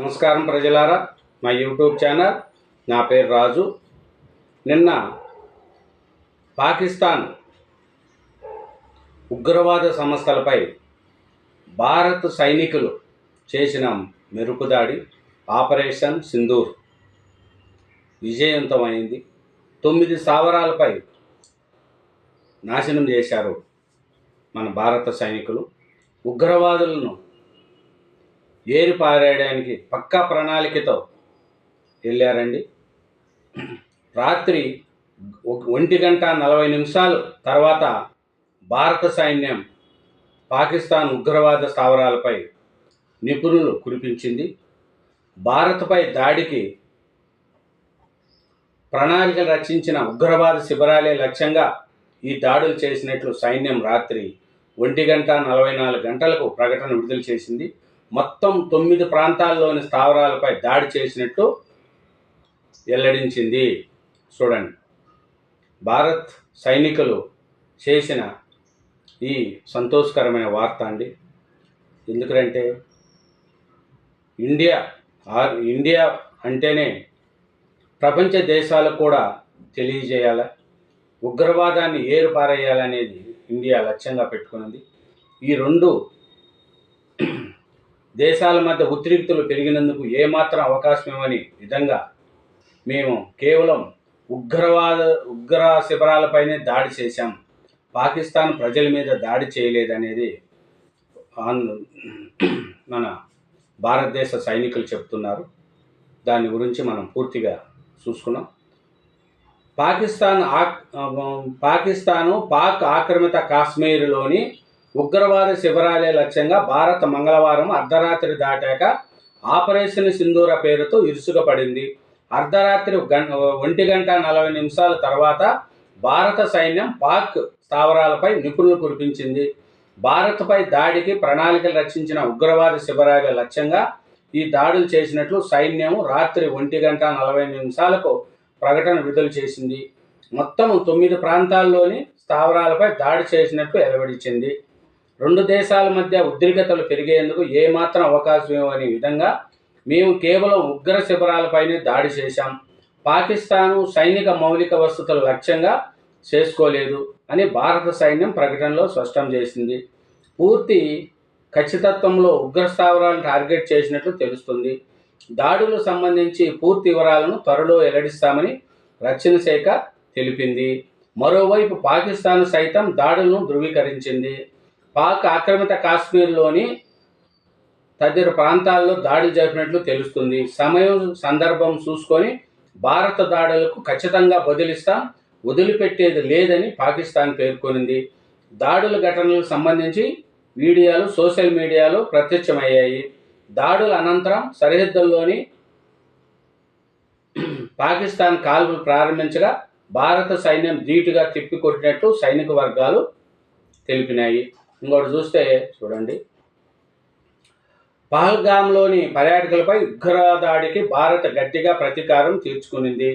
నమస్కారం ప్రజలారా. మా యూట్యూబ్ ఛానల్ నా పేరు రాజు. నిన్న పాకిస్తాన్ ఉగ్రవాద సంస్థలపై భారత్ సైనికులు చేసిన మెరుపుదాడి ఆపరేషన్ సింధూర్ విజయవంతమైంది. తొమ్మిది స్థావరాలపై నాశనం చేశారు మన భారత సైనికులు. ఉగ్రవాదులను ఏరి పారేయడానికి పక్కా ప్రణాళికతో వెళ్ళారండి. రాత్రి ఒక- ఒంటి గంట నలభై నిమిషాలు తర్వాత భారత సైన్యం పాకిస్తాన్ ఉగ్రవాద స్థావరాలపై నిపుణులు కురిపించింది. భారత్పై దాడికి ప్రణాళిక రచించిన ఉగ్రవాద శిబిరాలే లక్ష్యంగా ఈ దాడులు చేసినట్లు సైన్యం రాత్రి ఒంటి గంట నలభై నాలుగు గంటలకు ప్రకటన విడుదల చేసింది. మొత్తం తొమ్మిది ప్రాంతాల్లోని స్థావరాలపై దాడి చేసినట్టు వెల్లడించింది. చూడండి. భారత్ సైనికులు చేసిన ఈ సంతోషకరమైన వార్త అండి. ఎందుకంటే ఇండియా ఆర్ ఇండియా అంటేనే ప్రపంచ దేశాలకు కూడా తెలియజేయాల? ఉగ్రవాదాన్ని ఏరుపారేయాలనేది ఇండియా లక్ష్యంగా పెట్టుకున్నది. ఈ రెండు దేశాల మధ్య ఉద్రిక్తులు పెరిగినందుకు ఏమాత్రం అవకాశం ఇవ్వని విధంగా మేము కేవలం ఉగ్రవాద ఉగ్ర శిబిరాలపైనే దాడి చేశాం. పాకిస్తాన్ ప్రజల మీద దాడి చేయలేదనేది మన భారతదేశ సైనికులు చెప్తున్నారు. దాని గురించి మనం పూర్తిగా చూసుకున్నాం. పాకిస్తాన్ ఆక్ పాకిస్తాను పాక్ ఆక్రమిత కాశ్మీర్లోని ఉగ్రవాద శిబిరాలే లక్ష్యంగా భారత్ మంగళవారం అర్ధరాత్రి దాటాక ఆపరేషన్ సింధూర పేరుతో ఇరుసుగపడింది అర్ధరాత్రి గం ఒంటి గంట నలభై నిమిషాల తర్వాత భారత సైన్యం పాక్ స్థావరాలపై నిపుణులు కురిపించింది. భారత్పై దాడికి ప్రణాళికలు రచించిన ఉగ్రవాద శిబిరాల లక్ష్యంగా ఈ దాడులు చేసినట్లు సైన్యం రాత్రి ఒంటి గంట నలభై నిమిషాలకు ప్రకటన విడుదల చేసింది. మొత్తం తొమ్మిది ప్రాంతాల్లోని స్థావరాలపై దాడి చేసినట్లు వెలువడించింది. రెండు దేశాల మధ్య ఉద్రిక్తతలు పెరిగేందుకు ఏమాత్రం అవకాశం ఇవ్వని విధంగా మేము కేవలం ఉగ్ర శిబిరాలపైనే దాడి చేశాం. పాకిస్తాను సైనిక మౌలిక వసతులు లక్ష్యంగా చేసుకోలేదు అని భారత సైన్యం ప్రకటనలో స్పష్టం చేసింది. పూర్తి ఖచ్చితత్వంలో ఉగ్ర స్థావరాలను టార్గెట్ చేసినట్లు తెలుస్తుంది. దాడులకు సంబంధించి పూర్తి వివరాలను త్వరలో వెల్లడిస్తామని రక్షణ శాఖ తెలిపింది. మరోవైపు పాకిస్తాన్ సైతం దాడులను ధృవీకరించింది. పాక్ ఆక్రమిత కాశ్మీర్లోని తదితర ప్రాంతాల్లో దాడులు జరిపినట్లు తెలుస్తుంది. సమయం సందర్భం చూసుకొని భారత దాడులకు ఖచ్చితంగా బదిలిస్తాం వదిలిపెట్టేది లేదని పాకిస్తాన్ పేర్కొనింది. దాడుల ఘటనలకు సంబంధించి వీడియోలు సోషల్ మీడియాలో ప్రత్యక్షమయ్యాయి. దాడుల అనంతరం సరిహద్దుల్లోని పాకిస్తాన్ కాల్పులు ప్రారంభించగా భారత సైన్యం ధీటుగా తిప్పికొట్టినట్లు సైనిక వర్గాలు తెలిపినాయి. ఇంకోటి చూస్తే చూడండి. పహల్గామ్లోని పర్యాటకులపై ఉగ్రదాడికి భారత్ గట్టిగా ప్రతీకారం తీర్చుకునింది.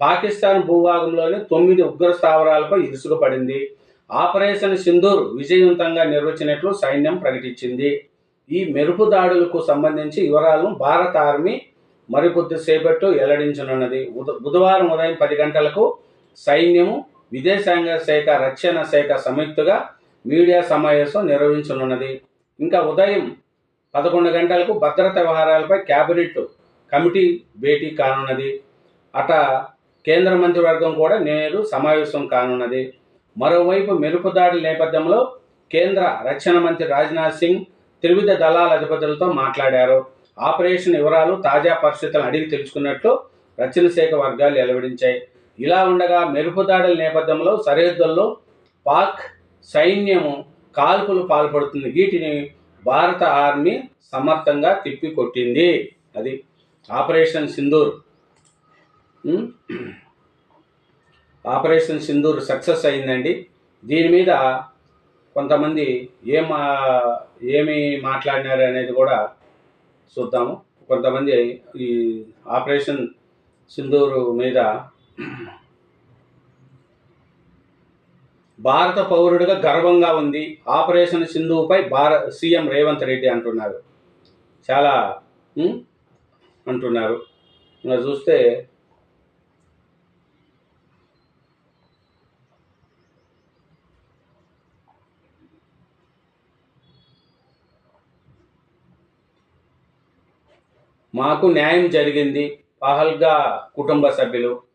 పాకిస్తాన్ భూభాగంలోని తొమ్మిది ఉగ్ర స్థావరాలపై ఇరుసుకుపడింది ఆపరేషన్ సింధూర్ విజయవంతంగా నిర్వహించినట్లు సైన్యం ప్రకటించింది. ఈ మెరుపు దాడులకు సంబంధించి వివరాలను భారత ఆర్మీ మరికొద్దిసేపట్టు వెల్లడించనున్నది. బుధవారం ఉదయం పది గంటలకు సైన్యము విదేశాంగ శాఖ రక్షణ శాఖ సంయుక్తగా మీడియా సమావేశం నిర్వహించనున్నది. ఇంకా ఉదయం పదకొండు గంటలకు భద్రత వ్యవహారాలపై క్యాబినెట్ కమిటీ భేటీ కానున్నది. అట కేంద్ర మంత్రివర్గం కూడా నేడు సమావేశం కానున్నది. మరోవైపు మెరుపుదాడి నేపథ్యంలో కేంద్ర రక్షణ మంత్రి రాజ్నాథ్ సింగ్ త్రివిధ దళాల అధిపతులతో మాట్లాడారు. ఆపరేషన్ వివరాలు తాజా పరిస్థితులను అడిగి తెలుసుకున్నట్లు రక్షణ శాఖ వర్గాలు వెల్లడించాయి. ఇలా ఉండగా మెరుపు దాడుల నేపథ్యంలో సరిహద్దుల్లో పాక్ సైన్యము కాల్పులు పాల్పడుతుంది. వీటిని భారత ఆర్మీ సమర్థంగా తిప్పికొట్టింది. అది operation Sindoor. Operation Sindoor success అయిందండి. దీని మీద కొంతమంది ఏం ఏమి మాట్లాడినారు అనేది కూడా చూద్దాము. కొంతమంది ఈ ఆపరేషన్ సింధూరు మీద భారత పౌరుడిగా గర్వంగా ఉంది. ఆపరేషన్ సింధువుపై భార సీఎం రేవంత్ రెడ్డి అంటున్నారు. చాలా అంటున్నారు. ఇంకా చూస్తే మాకు న్యాయం జరిగింది. పహల్గా కుటుంబ సభ్యులు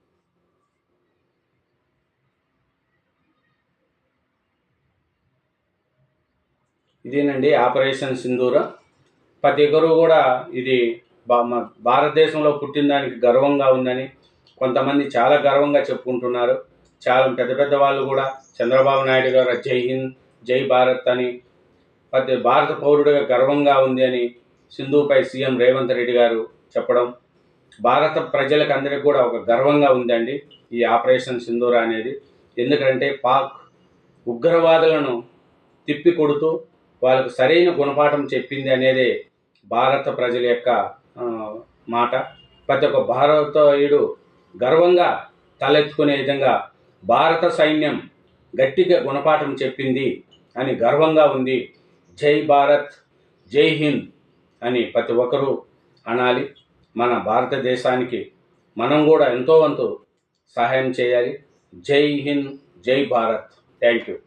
ఇదేనండి ఆపరేషన్ సింధూర. ప్రతి ఒక్కరూ కూడా ఇది బా- మ- భారతదేశంలో పుట్టిన దానికి గర్వంగా ఉందని కొంతమంది చాలా గర్వంగా చెప్పుకుంటున్నారు. చాలా పెద్ద పెద్ద వాళ్ళు కూడా చంద్రబాబు నాయుడు గారు జై హింద్ జై భారత్ అని ప్రతి భారత పౌరుడిగా గర్వంగా ఉంది అని సింధుపై సీఎం రేవంత్ రెడ్డి గారు చెప్పడం భారత ప్రజలకు అందరికీ కూడా ఒక గర్వంగా ఉందండి ఈ ఆపరేషన్ సింధూర అనేది. ఎందుకంటే పాక్ ఉగ్రవాదులను తిప్పి కొడుతూ వాళ్ళకు సరైన గుణపాఠం చెప్పింది అనేది భారత ప్రజల యొక్క మాట. ప్రతి ఒక్క భారతీయుడు గర్వంగా తలెత్తుకునే విధంగా భారత సైన్యం గట్టిగా గుణపాఠం చెప్పింది అని గర్వంగా ఉంది. జై భారత్ జై హింద్ అని ప్రతి ఒక్కరూ అనాలి. మన భారతదేశానికి మనం కూడా ఎంతో వంతు సహాయం చేయాలి. జై హింద్ జై భారత్. Thank you.